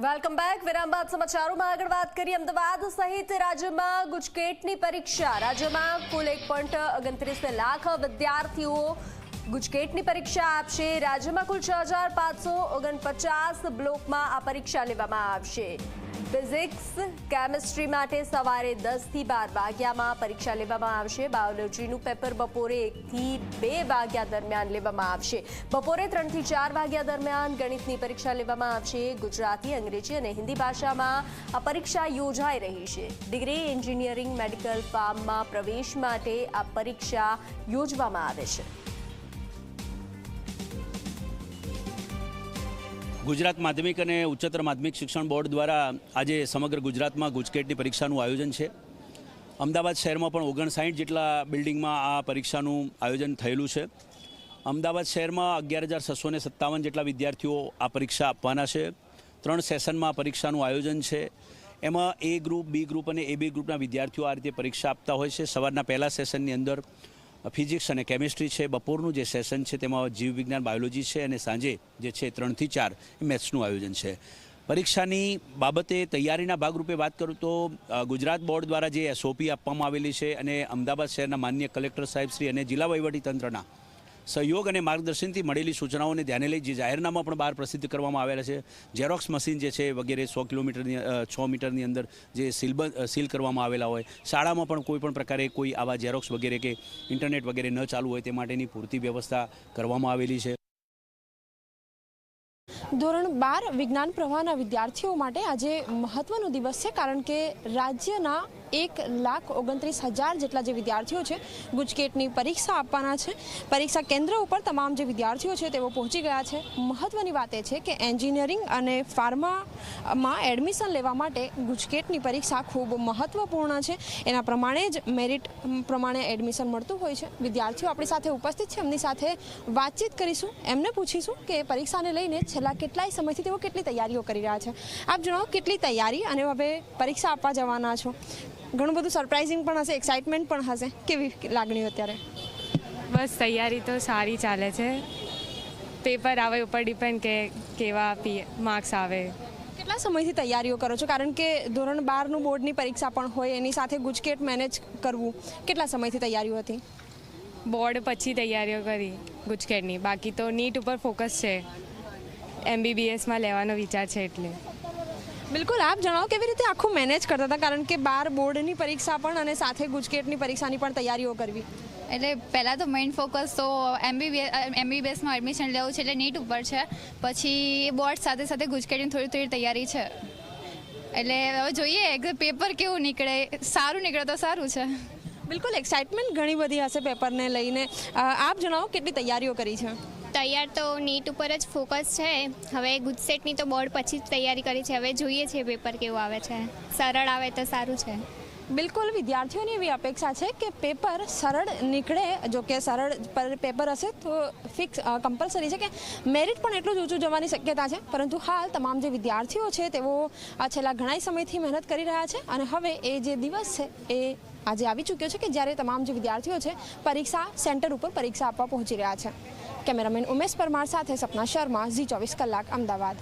Welcome back વિરામ બાદ સમાચારોમાં આગળ વાત કરીએ અમદાવાદ સહિત રાજ્યમાં ગુજકેટની પરીક્ષા રાજ્યમાં કુલ એક પોઈન્ટ ઓગણત્રીસ લાખ વિદ્યાર્થીઓ ગુજકેટની પરીક્ષા આપશે. રાજ્યમાં કુલ છ હજાર પાંચસો ઓગણપચાસ બ્લોકમાં આ પરીક્ષા લેવામાં આવશે. ફિઝિક્સ, કેમિસ્ટ્રી માટે સવારે દસથી બાર વાગ્યામાં પરીક્ષા લેવામાં આવશે. બાયોલોજીનું પેપર બપોરે એકથી બે વાગ્યા દરમિયાન લેવામાં આવશે. બપોરે ત્રણથી ચાર વાગ્યા દરમિયાન ગણિતની પરીક્ષા લેવામાં આવશે. ગુજરાતી, અંગ્રેજી અને હિન્દી ભાષામાં આ પરીક્ષા યોજાઈ રહી છે. ડિગ્રી એન્જિનિયરિંગ મેડિકલ ફાર્મમાં પ્રવેશ માટે આ પરીક્ષા યોજવામાં આવે છે. ગુજરાત માધ્યમિક અને ઉચ્ચતર માધ્યમિક શિક્ષણ બોર્ડ દ્વારા આજે સમગ્ર ગુજરાતમાં ગુજકેટની પરીક્ષાનું આયોજન છે. અમદાવાદ શહેરમાં પણ ઓગણસાઠ જેટલા બિલ્ડિંગમાં આ પરીક્ષાનું આયોજન થયેલું છે. અમદાવાદ શહેરમાં અગિયાર હજાર છસો ને સત્તાવન જેટલા વિદ્યાર્થીઓ આ પરીક્ષા આપવાના છે. ત્રણ સેશનમાં પરીક્ષાનું આયોજન છે. એમાં એ ગ્રુપ, બી ગ્રુપ અને એ બી ગ્રુપના વિદ્યાર્થીઓ આ રીતે પરીક્ષા આપતા હોય છે. સવારના પહેલા સેશનની અંદર ફિઝિક્સ અને કેમિસ્ટ્રી છે, બપોરનું જે સેશન છે તેમાં જીવવિજ્ઞાન બાયોલોજી છે અને સાંજે જે છે ત્રણથી ચાર મેથ્સનું આયોજન છે. પરીક્ષાની બાબતે તૈયારીના ભાગરૂપે વાત કરું તો ગુજરાત બોર્ડ દ્વારા જે એસઓપી આપવામાં આવેલી છે અને અમદાવાદ શહેરના માન્ય કલેક્ટર સાહેબ શ્રી અને જિલ્લા વહીવટી તંત્રના સહયોગ અને માર્ગદર્શનથી મળેલી સૂચનાઓને ધ્યાને લઈ જે જાહેરનામા પણ બહાર પ્રસિદ્ધ કરવામાં આવેલા છે. ઝેરોક્સ મશીન જે છે વગેરે સો કિલોમીટરની છ મીટરની અંદર જે સીલ સીલ કરવામાં આવેલા હોય. શાળામાં પણ કોઈ પણ પ્રકારે કોઈ આવા ઝેરોક્સ વગેરે કે ઇન્ટરનેટ વગેરે ન ચાલુ હોય તે માટેની પૂરતી વ્યવસ્થા કરવામાં આવેલી છે. ધોરણ બાર વિજ્ઞાન પ્રવાહના વિદ્યાર્થીઓ માટે આજે મહત્વનો દિવસ છે કારણ કે રાજ્યના એક લાખ ઓગણત્રીસ હજાર જેટલા જે વિદ્યાર્થીઓ છે ગુજકેટની પરીક્ષા આપવાના છે. પરીક્ષા કેન્દ્ર ઉપર તમામ જે વિદ્યાર્થીઓ છે તેઓ પહોંચી ગયા છે. મહત્વની વાત એ છે કે એન્જિનિયરિંગ અને ફાર્મામાં એડમિશન લેવા માટે ગુજકેટની પરીક્ષા ખૂબ મહત્વપૂર્ણ છે. એના પ્રમાણે જ મેરિટ પ્રમાણે એડમિશન મળતું હોય છે. વિદ્યાર્થીઓ આપણી સાથે ઉપસ્થિત છે. એમની સાથે વાતચીત કરીશું. એમને પૂછીશું કે પરીક્ષાને લઈને છેલ્લા કેટલાય સમયથી તેઓ કેટલી તૈયારીઓ કરી રહ્યા છે. આપ જણાવો કેટલી તૈયારી અને હવે પરીક્ષા આપવા જવાના છો? ઘણું બધું સરપ્રાઇઝિંગ પણ હશે એક્સાઇટમેન્ટ પણ હશે. કેવી લાગણીઓ અત્યારે? બસ તૈયારી તો સારી ચાલે છે. પેપર આવે ઉપર ડિપેન્ડ કે કેવા માર્ક્સ આવે. કેટલા સમયથી તૈયારીઓ કરો છો? કારણ કે ધોરણ બારનું બોર્ડની પરીક્ષા પણ હોય એની સાથે ગુજકેટ મેનેજ કરવું. કેટલા સમયથી તૈયારીઓ હતી? બોર્ડ પછી તૈયારીઓ કરી ગુજકેટની. બાકી તો નીટ ઉપર ફોકસ છે. એમબીબીએસમાં લેવાનો વિચાર છે એટલે. બિલકુલ, આપ જણાવો કેવી રીતે આખું મેનેજ કરતા હતા? કારણ કે બાર બોર્ડની પરીક્ષા પણ અને સાથે ગુજકેટની પરીક્ષાની પણ તૈયારીઓ કરવી. એટલે પહેલાં તો મેઇન ફોકસ તો એમબીબીએસ એમબીબીએસમાં એડમિશન લેવું છે એટલે નીટ ઉપર છે. પછી બોર્ડ સાથે સાથે ગુજકેટની થોડી થોડી તૈયારી છે. એટલે હવે જોઈએ પેપર કેવું નીકળે? સારું નીકળે તો સારું છે. બિલકુલ એક્સાઇટમેન્ટ ઘણી બધી હશે પેપરને લઈને. આપ જણાવો કેટલી તૈયારીઓ કરી છે? તૈયાર તો નીટ ઉપર જ ફોકસ છે. હવે ગુજસેટની તો બોર્ડ પછી જ તૈયારી કરી છે. હવે જોઈએ છીએ પેપર કેવું આવે છે. સરળ આવે તો સારું છે. બિલકુલ, વિદ્યાર્થીઓની એવી અપેક્ષા છે કે પેપર સરળ નીકળે. જો કે સરળ પર- પેપર હશે તો ફિક્સ કમ્પલસરી છે કે મેરિટ પણ એટલું જ ઊંચું જવાની શક્યતા છે. પરંતુ હાલ તમામ જે વિદ્યાર્થીઓ છે તેઓ છેલ્લા ઘણા સમયથી મહેનત કરી રહ્યા છે અને હવે એ જે દિવસ છે એ આજે આવી ચૂક્યો છે કે જ્યારે તમામ જે વિદ્યાર્થીઓ છે પરીક્ષા સેન્ટર ઉપર પરીક્ષા આપવા પહોંચી રહ્યા છે. કેમેરામેન ઉમેશ પરમાર સાથે સપના શર્મા, ઝી ચોવીસ કલાક, અમદાવાદ.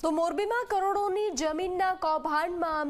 તો મોરબીમાં કરોડોની જમીનના કૌભાંડ મામલે